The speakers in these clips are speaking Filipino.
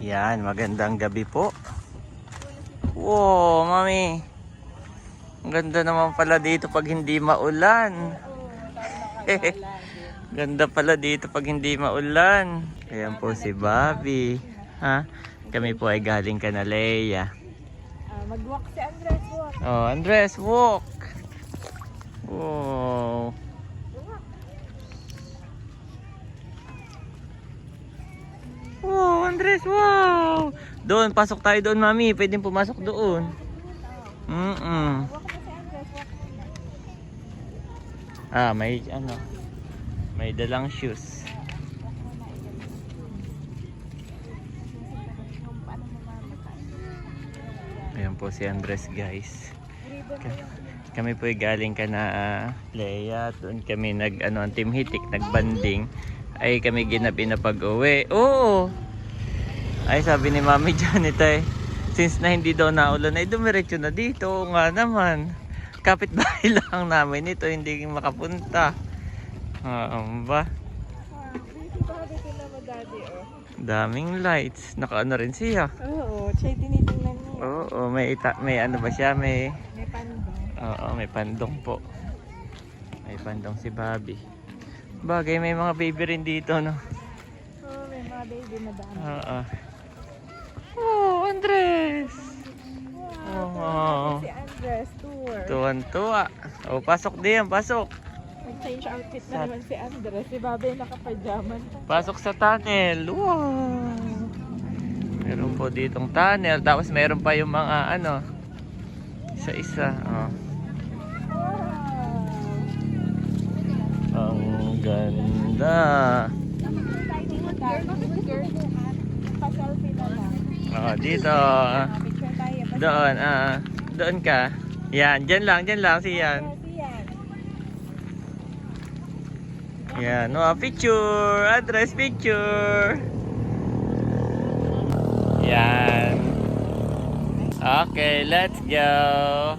Yan, magandang gabi po. Wow, mami. Ang ganda naman pala dito pag hindi maulan. ganda pala dito pag hindi maulan. Ayan po si Bobby. Ha? Kami po ay galing ka na Leia. Ah, mag-walk si Andres, walk. Oh, Andres, walk. Wow. Wow, Andres, wow! Doon, pasok tayo doon, mami. Pwedeng pumasok doon. Walk muna. Ah, may ano. May dalang shoes. Ayan po si Andres, guys. Kami po galing ka na ah, Leia. Doon kami nag, ano, ang team hitik, nagbanding. Ay kami ginabi na pag-uwi. Oo! Ay sabi ni Mami Janet ay, since na hindi daw naulan, ay dumiretso na dito. Oo nga naman. Kapit-bahay lang namin ito, hindi makapunta. Ah, ba? Daddy, oh. Daming lights. Nakaano rin siya. Oo, siya tinitingnan niya. Oo, may, ita- may ano ba siya? May, May pandong. Oo, may pandong po. May pandong si Bobby. Bagay, may mga baby rin dito, no? Oo, may mga baby na dami. Oo. Oh, Andres! Wow, Oo. si Andres, tour. Tuwan-tuwa. Oh, pasok din, pasok. Nag-change outfit na naman si Andres. Si Babe nakapajaman. Pasok sa tunnel. Wow! Meron po ditong tunnel. Tapos meron pa yung mga ano. Isa-isa. Oh. Ang ganda. Oh, dito. Ah, Doon, ah. doon ka. Yan, dyan lang, dyan lang, si yan. No, picture, address picture. Yan. Okay, let's go.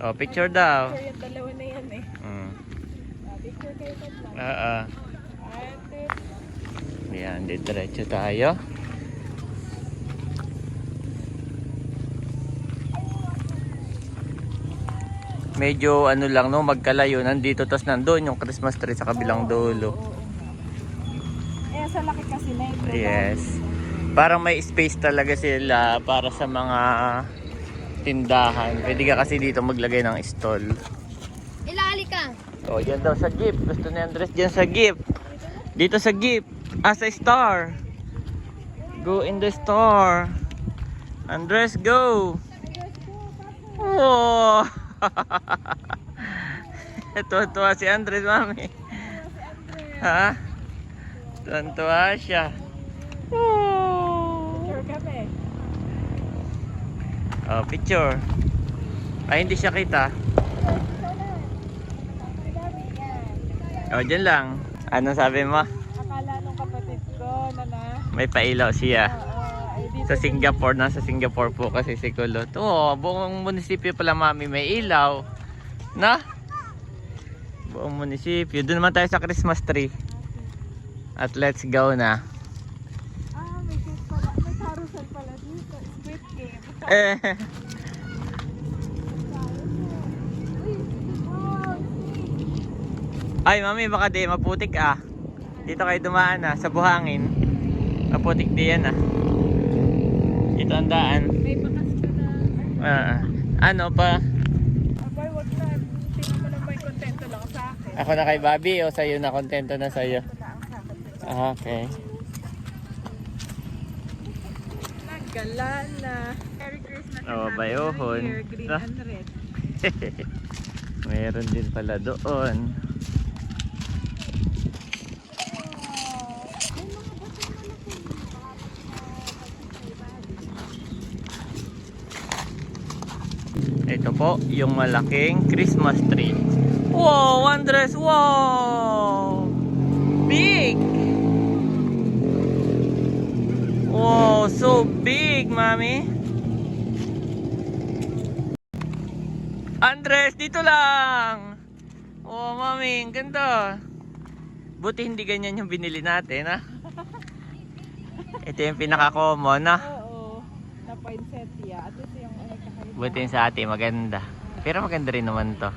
Oh, picture daw. Dalawa na yan eh. Mm. Ah, Picture kayo tatlo. Oo. Ate. Yan, diretso tayo. Medyo ano lang no, magkalayo nandito tapos nandoon yung Christmas tree sa kabilang dulo. Eh, sa laki kasi na ito. Yes. Parang may space talaga sila para sa mga tindahan. Pwede ka kasi dito maglagay ng stall. Ilali ka. Oh, yan daw sa jeep. Gusto ni Andres dyan sa jeep. Dito sa jeep. As a star. Go in the store. Andres, go. Oh. Tuwa-tuwa si Andres, mami. Ha? Tuwa-tuwa siya. Oh. Picture kami. Oh, picture. Ay, hindi siya kita. Oh, dyan lang. Ano sabi mo? Akala nung kapatid ko na na. May pailaw siya. Oo. Sa Singapore, nasa Singapore po kasi si Kulot. Oo, buong munisipyo pala mami may ilaw. Na? Buong munisipyo. Doon naman tayo sa Christmas tree. At let's go na. Ah, may cake pala. May carousel pala dito. Squid game. Eh, ay mami, baka di maputik ah. Dito kayo dumaan ah, sa buhangin. Maputik di yan ah. Dito ang daan. May bakas ka na. Ah, ano pa? Abay, wag na. Sino mo lang may kontento lang sa akin. Ako na kay Bobby o sa'yo na kontento na sa'yo? Ito. Ah, okay. Nagala na. Merry Christmas and Oh, Happy bayohon. New Year, green Ah. and red. Meron din pala doon. Ito po, yung malaking Christmas tree. Wow, Andres! Wow! Big! Wow, so big, mami! Andres, dito lang! Oh, mami, ang ganda. Buti hindi ganyan yung binili natin, ha? Ito yung pinaka-common, no? Oo. Na poinsettia. At ito. Buti sa atin, maganda. Pero maganda rin naman to.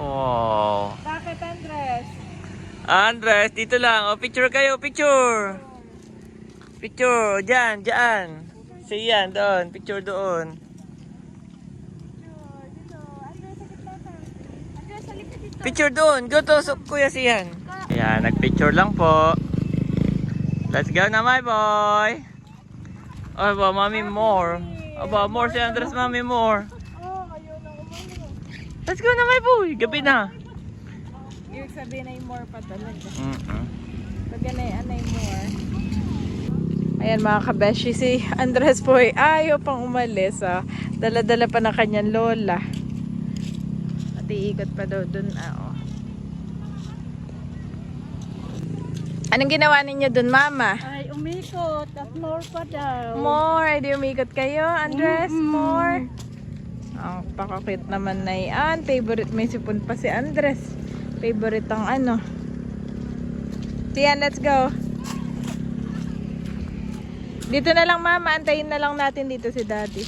Wow. Bakit, Andres? Andres, dito lang. O, picture kayo, picture. Picture, dyan, dyan. Si Ian, doon. Picture doon. Picture doon. Go to, so, kuya si Ian. Ayan, nagpicture lang po. Let's go na, my boy. Oh, ba, mami, more. Aba, more si Andres, mami, more. Oh, na. Let's go na, my boy. Gabi na. Ibig sabihin ay more pa talaga. Mm-mm. Pag ganay, anay more. Ayan mga kabeshi, si Andres po ay ayaw pang umalis. Ah. Dala-dala pa ng kanyang lola. At iikot pa daw dun. Ah, oh. Anong ginawa ninyo dun, mama? Ay, umikot. At more pa daw. More. Ay, di umikot kayo, Andres? More. Ang pakakit naman na yan. Favorite may sipon pa si Andres. Favorite ang ano. Tiyan, let's go. Dito na lang mama, antayin na lang natin dito si daddy.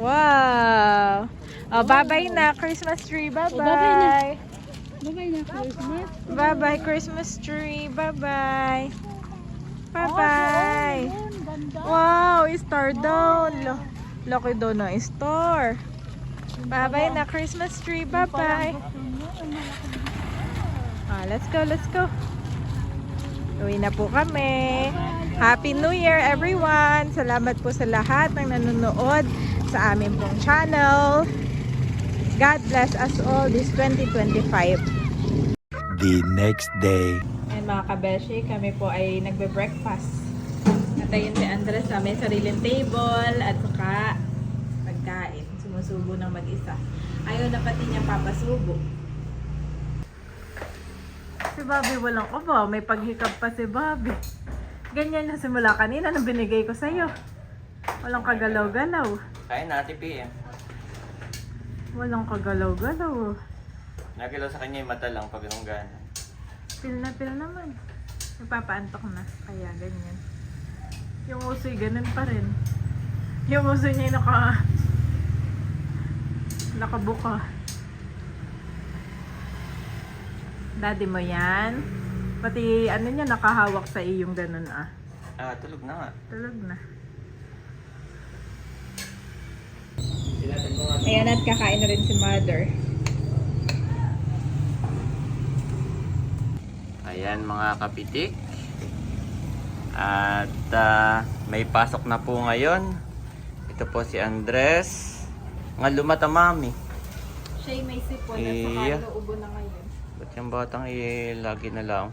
Wow! Oh, bye-bye na, Christmas tree. Bye-bye. bye-bye Bye-bye na Christmas. Bye-bye, Christmas tree. Bye-bye. Bye-bye. Wow, star daw. Lo- Laki daw ng star. Bye-bye na Christmas tree. Bye-bye. Ah, let's go, let's go. Uwi na po kami. Happy New Year everyone! Salamat po sa lahat ng nanonood sa amin pong channel. God bless us all this 2025. the next day. Ayan mga kabeshi, kami po ay nagbe-breakfast. Natayin si Andres sa may sariling table at saka pagkain. Sumusubo ng mag-isa. Ayaw na pati niya papasubo. Si Bobby walang opo. May paghikap pa si Bobby. Ganyan na simula kanina nang binigay ko sa'yo. Walang kagalaw-galaw. Kain na, tipi eh. Walang kagalaw-galaw. Nagilaw sa kanya yung mata lang pag anong gana. Pil na pil naman. Nagpapaantok na. Kaya ganyan. Yung uso'y ganun pa rin. Yung uso niya yung naka... Nakabuka. Daddy mo yan. Pati ano niya nakahawak sa iyong ganun ah. Ah, tulog na nga. Tulog na. Sinatan ko nga. Ayan at kakain na rin si mother. Ayan mga kapitik. At ah, may pasok na po ngayon. Ito po si Andres. Nga lumata mami. Siya may sipon at saka Iya. inuubo na ngayon. Ba't yung batang eh, lagi na lang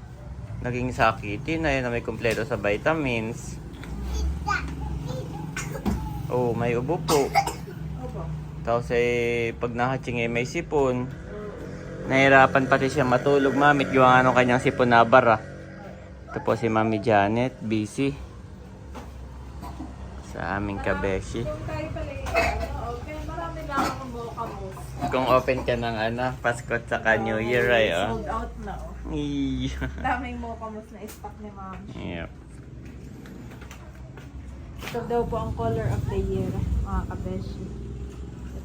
naging sakitin na yun na may kumpleto sa vitamins. Oh, may ubo po. Tapos eh, pag nahatsing eh, may sipon. Nahirapan pati siya matulog, mamit. Gawa nga nung kanyang sipon na bara. Ito po si Mami Janet, busy. Sa aming kabeshi. Kung open ka ng ano, Pasko at saka New Year ay oh. Sold out na oh. Iya. Daming mocha mousse na stock ni ma'am. Yep. Ito daw po ang color of the year, mga kabeshi.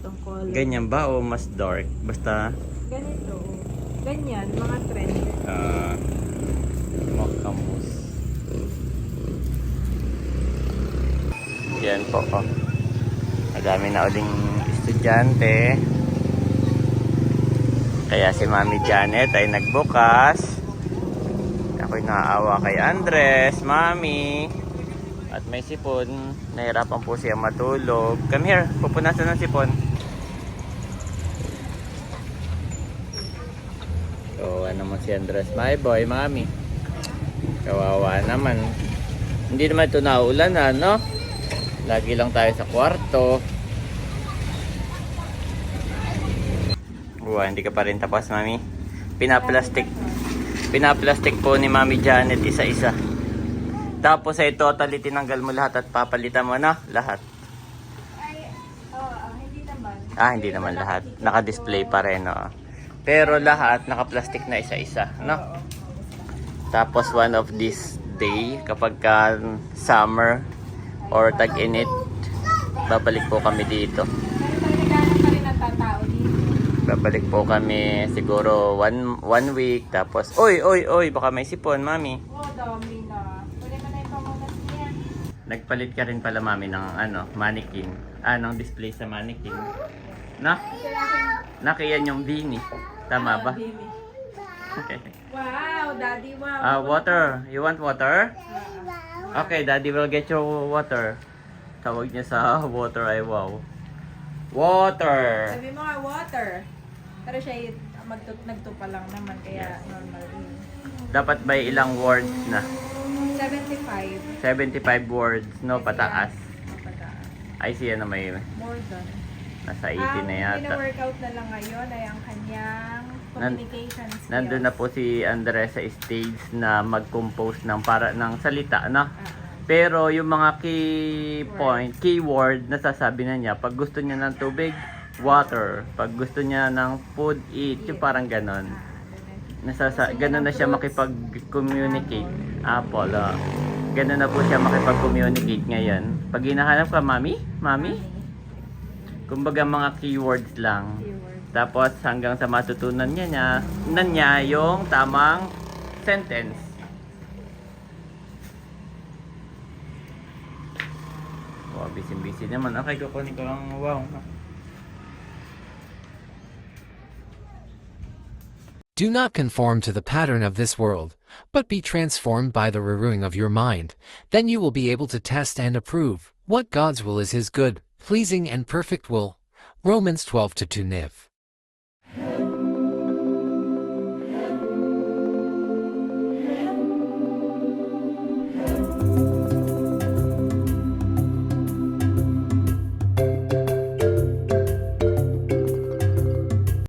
Itong color. Ganyan ba o mas dark? Basta Ganito. oh. Ganyan, mga trend. uh, mocha mousse. Yan po po. Madami na uling estudyante. Kaya si Mami Janet ay nagbukas. Ako'y naaawa kay Andres, Mami. At may sipon. Nahirapan po siya matulog. Come here, pupunasan ng sipon. Ano mo si Andres? My boy, Mami. Kawawa naman. Hindi naman ito naulan na, no? Lagi lang tayo sa kwarto. Uwa, hindi ka pa rin tapos, Mami. Pinaplastic. Pinaplastic po ni Mami Janet isa-isa. Tapos ay totally tinanggal mo lahat at papalitan mo na lahat. Ay, oh, hindi naman. Ah, hindi naman lahat. Naka-display pa rin, no? Pero lahat naka-plastic na isa-isa, no? Tapos one of this day, kapag ka summer or tag-init, babalik po kami dito. Babalik po kami siguro one, one week. Tapos, oy, oy, oy, baka may sipon, mami. Oh, dami na. Kunin mo na yung. Nagpalit ka rin pala, mami, ng ano, mannequin. Ah, ng display sa mannequin. Na? Nakiyan yung beanie. Tama ba? Baby. Okay. Wow, daddy, wow. Ah, water. You want water? Okay, daddy will get your water. Tawag niya sa water ay wow. Water! Sabi mo nga water. Pero siya magtut nagtupa lang naman kaya normal yun. Dapat by ilang words na? 75. 75 words, no? Pataas. Mapataas. Ay, siya na may More than. Nasa 80 na yata. pina-workout na lang ngayon ay ang kanyang communication skills. Nandun na po si Andres sa stage na mag-compose ng para ng salita, no? Ah, Pero yung mga key point, keyword, nasasabi na niya. Pag gusto niya ng tubig, water. Pag gusto niya ng food, eat. Yung parang ganon. Nasasa ganon na siya makipag-communicate. Apple, ah. Ganon na po siya makipag-communicate ngayon. Pag hinahanap ka, mami? Mami? Kumbaga mga keywords lang. keyword. Tapos hanggang sa matutunan niya niya, na niya yung tamang sentence. Wow, busy-busy naman. Okay, kukunin ko lang. Wow. Do not conform to the pattern of this world, but be transformed by the renewing of your mind. Then you will be able to test and approve what God's will is his good, pleasing, and perfect will. Romans 12 to 2 Niv.